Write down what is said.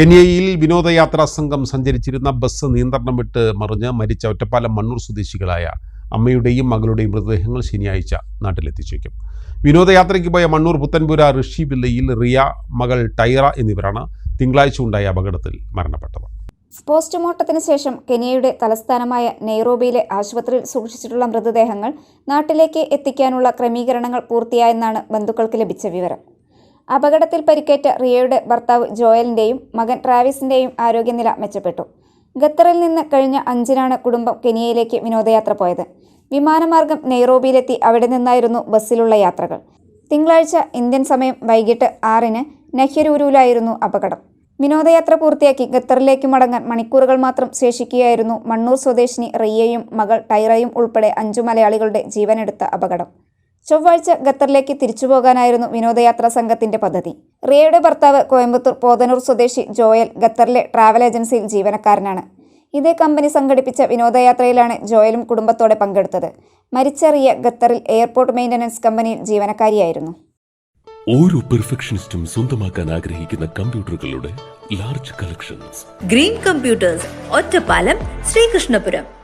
കെനിയയിൽ വിനോദയാത്രാ സംഘം സഞ്ചരിച്ചിരുന്ന ബസ് നിയന്ത്രണം വിട്ട് മറിഞ്ഞ് മരിച്ച ഒറ്റപ്പാലം മണ്ണൂർ സ്വദേശികളായ അമ്മയുടെയും മകളുടെയും മൃതദേഹങ്ങൾ ശനിയാഴ്ച നാട്ടിലെത്തിച്ചേക്കും. വിനോദയാത്രയ്ക്ക് പോയ മണ്ണൂർ പുത്തൻപുര ഋഷി വില്ലയിൽ റിയ മകൾ ടൈറ എന്നിവരാണ് തിങ്കളാഴ്ച ഉണ്ടായ അപകടത്തിൽ മരണപ്പെട്ടത്. പോസ്റ്റ്മോർട്ടത്തിന് ശേഷം കെനിയയുടെ തലസ്ഥാനമായ നെയ്റോബിയിലെ ആശുപത്രിയിൽ സൂക്ഷിച്ചിട്ടുള്ള മൃതദേഹങ്ങൾ നാട്ടിലേക്ക് എത്തിക്കാനുള്ള ക്രമീകരണങ്ങൾ പൂർത്തിയായെന്നാണ് ബന്ധുക്കൾക്ക് ലഭിച്ച വിവരം. അപകടത്തിൽ പരിക്കേറ്റ റിയയുടെ ഭർത്താവ് ജോയലിന്റെയും മകൻ ട്രാവിസിന്റെയും ആരോഗ്യനില മെച്ചപ്പെട്ടു. ഖത്തറിൽ നിന്ന് കഴിഞ്ഞ അഞ്ചിനാണ് കുടുംബം കെനിയയിലേക്ക് വിനോദയാത്ര പോയത്. വിമാനമാർഗം നെയ്റോബിയിലെത്തി അവിടെ നിന്നായിരുന്നു ബസ്സിലുള്ള യാത്രകൾ. തിങ്കളാഴ്ച ഇന്ത്യൻ സമയം വൈകിട്ട് ആറിന് നെഹ്റൂരിലായിരുന്നു അപകടം. വിനോദയാത്ര പൂർത്തിയാക്കി ഖത്തറിലേക്ക് മടങ്ങാൻ മണിക്കൂറുകൾ മാത്രം ശേഷിക്കുകയായിരുന്നു മണ്ണൂർ സ്വദേശിനി റിയയും മകൾ ടൈറയും ഉൾപ്പെടെ അഞ്ചു മലയാളികളുടെ ജീവനെടുത്ത അപകടം. ചൊവ്വാഴ്ച ഖത്തറിലേക്ക് തിരിച്ചുപോകാനായിരുന്നു വിനോദയാത്രാ സംഘത്തിന്റെ പദ്ധതി. റിയയുടെ ഭർത്താവ് കോയമ്പത്തൂർ പോതനൂർ സ്വദേശി ജോയൽ ഖത്തറിലെ ട്രാവൽ ഏജൻസിയിൽ ജീവനക്കാരനാണ്. ഇതേ കമ്പനി സംഘടിപ്പിച്ച വിനോദയാത്രയിലാണ് ജോയലും കുടുംബത്തോടെ പങ്കെടുത്തത്. മരിച്ച റിയ ഖത്തറിൽ എയർപോർട്ട് മെയിന്റനൻസ് കമ്പനിയിൽ ജീവനക്കാരിയായിരുന്നു. ഓരോ പെർഫെക്ഷനിസ്റ്റും സ്വന്തമാക്കാൻ ആഗ്രഹിക്കുന്ന കമ്പ്യൂട്ടറുകളുടെ large collections green computers Ottapalam Sreekrishnapuram.